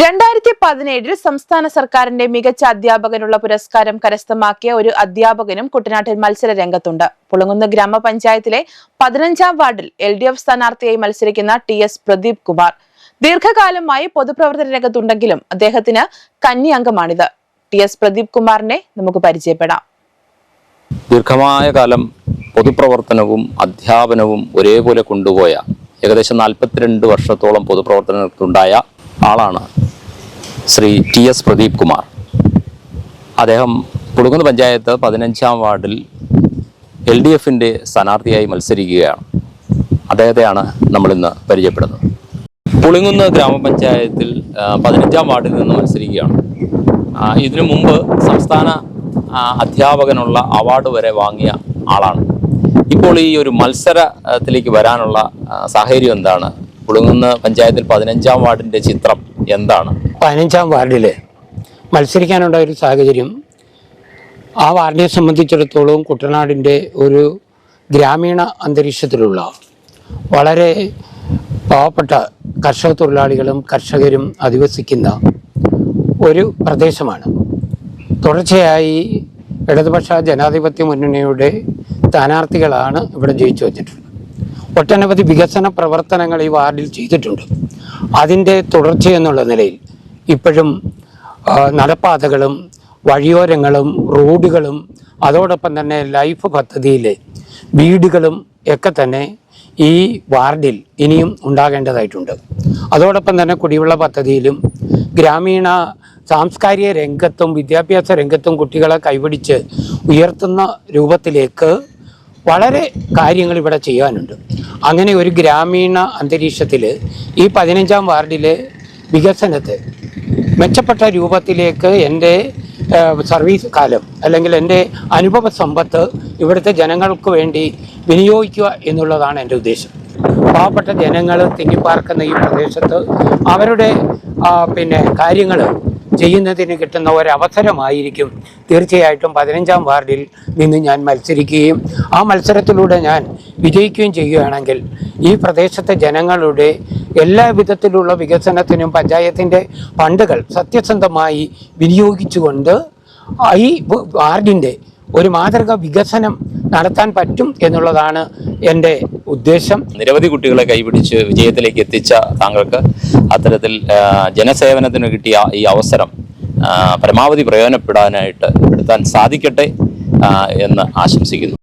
രണ്ടായിരത്തി പതിനേഴിൽ സംസ്ഥാന സർക്കാരിന്റെ മികച്ച അധ്യാപകനുള്ള പുരസ്കാരം കരസ്ഥമാക്കിയ ഒരു അധ്യാപകനും കുട്ടനാട്ടിൽ മത്സര രംഗത്തുണ്ട്. പുളങ്ങുന്ന ഗ്രാമപഞ്ചായത്തിലെ പതിനഞ്ചാം വാർഡിൽ എൽ ഡി എഫ് സ്ഥാനാർത്ഥിയായി മത്സരിക്കുന്ന ടി എസ് പ്രദീപ് കുമാർ. ദീർഘകാലമായി പൊതുപ്രവർത്തന രംഗത്തുണ്ടെങ്കിലും അദ്ദേഹത്തിന് കന്നി അംഗമാണിത് ടി എസ് പ്രദീപ് കുമാറിനെ നമുക്ക് പരിചയപ്പെടാം. ദീർഘമായ കാലം പൊതുപ്രവർത്തനവും അധ്യാപനവും ഒരേപോലെ കൊണ്ടുപോയ ഏകദേശം നാൽപ്പത്തിരണ്ട് വർഷത്തോളം പൊതുപ്രവർത്തനത്തിലുണ്ടായ ആളാണ് ശ്രീ ടി എസ് പ്രദീപ് കുമാർ. അദ്ദേഹം പുളുകുന്ന് പഞ്ചായത്ത് പതിനഞ്ചാം വാർഡിൽ എൽ ഡി എഫിന്റെ സ്ഥാനാർത്ഥിയായി മത്സരിക്കുകയാണ്. അദ്ദേഹത്തെയാണ് നമ്മളിന്ന് പരിചയപ്പെടുന്നത്. പുളിങ്ങുന്ന് ഗ്രാമപഞ്ചായത്തിൽ പതിനഞ്ചാം വാർഡിൽ നിന്ന് മത്സരിക്കുകയാണ്. ഇതിനു മുമ്പ് സംസ്ഥാന അധ്യാപകനുള്ള അവാർഡ് വരെ വാങ്ങിയ ആളാണ്. ഇപ്പോൾ ഈ ഒരു മത്സരത്തിലേക്ക് വരാനുള്ള സാഹചര്യം എന്താണ്? പുളുങ്കുന്ന് പഞ്ചായത്തിൽ പതിനഞ്ചാം വാർഡിന്റെ ചിത്രം എന്താണ്? പതിനഞ്ചാം വാർഡിൽ മത്സരിക്കാനുണ്ടായ ഒരു സാഹചര്യം. ആ വാർഡിനെ സംബന്ധിച്ചിടത്തോളം കുട്ടനാടിന്റെ ഒരു ഗ്രാമീണ അന്തരീക്ഷത്തിലുള്ള വളരെ പാവപ്പെട്ട കർഷക തൊഴിലാളികളും കർഷകരും അധിവസിക്കുന്ന ഒരു പ്രദേശമാണ്. തുടർച്ചയായി ഇടതുപക്ഷ ജനാധിപത്യ മുന്നണിയുടെ സ്ഥാനാർത്ഥികളാണ് ഇവിടെ ജയിച്ചു വച്ചിട്ടുള്ളത് ഒട്ടനവധി വികസന പ്രവർത്തനങ്ങൾ ഈ വാർഡിൽ ചെയ്തിട്ടുണ്ട്. അതിന്റെ തുടർച്ചയെന്നുള്ള നിലയിൽ ഇപ്പോഴും നടപ്പാതകളും വഴിയോരങ്ങളും റോഡുകളും അതോടൊപ്പം തന്നെ ലൈഫ് പദ്ധതിയിലെ വീടുകളും ഒക്കെ തന്നെ ഈ വാർഡിൽ ഇനിയും ഉണ്ടാകേണ്ടതായിട്ടുണ്ട്. അതോടൊപ്പം തന്നെ കുടിവെള്ള പദ്ധതിയിലും ഗ്രാമീണ സാംസ്കാരിക രംഗത്തും വിദ്യാഭ്യാസ രംഗത്തും കുട്ടികളെ കൈപിടിച്ച് ഉയർത്തുന്ന രൂപത്തിലേക്ക് വളരെ കാര്യങ്ങൾ ഇവിടെ ചെയ്യാനുണ്ട് അങ്ങനെ ഒരു ഗ്രാമീണ അന്തരീക്ഷത്തിൽ ഈ പതിനഞ്ചാം വാർഡിലെ വികസനത്തെ മെച്ചപ്പെട്ട രൂപത്തിലേക്ക് എന്റെ സർവീസ് കാലം അല്ലെങ്കിൽ എന്റെ അനുഭവ സമ്പത്ത് ഇവിടുത്തെ ജനങ്ങൾക്ക് വേണ്ടി വിനിയോഗിക്കുക എന്നുള്ളതാണ് എന്റെ ഉദ്ദേശം. പാവപ്പെട്ട ജനങ്ങൾ തിങ്ങിപ്പാർക്കുന്ന ഈ പ്രദേശത്ത് അവരുടെ പിന്നെ കാര്യങ്ങൾ ചെയ്യുന്നതിന് കിട്ടുന്ന ഒരവസരമായിരിക്കും. തീർച്ചയായിട്ടും പതിനഞ്ചാം വാർഡിൽ നിന്ന് ഞാൻ മത്സരിക്കുകയും ആ മത്സരത്തിലൂടെ ഞാൻ വിജയിക്കുകയും ചെയ്യുകയാണെങ്കിൽ ഈ പ്രദേശത്തെ ജനങ്ങളുടെ എല്ലാ വിധത്തിലുള്ള വികസനത്തിനും പഞ്ചായത്തിന്റെ ഫണ്ടുകൾ സത്യസന്ധമായി വിനിയോഗിച്ചുകൊണ്ട് ഈ വാർഡിന്റെ ഒരു മാതൃക വികസനം നടത്താൻ പറ്റും എന്നുള്ളതാണ് എന്റെ ഉദ്ദേശം. നിരവധി കുട്ടികളെ കൈപിടിച്ച് വിജയത്തിലേക്ക് എത്തിച്ച താങ്കൾക്ക് അത്തരത്തിൽ ജനസേവനത്തിന് കിട്ടിയ ഈ അവസരം പരമാവധി പ്രയോജനപ്പെടാനായിട്ട് എടുത്താൻ സാധിക്കട്ടെ എന്ന് ആശംസിക്കുന്നു.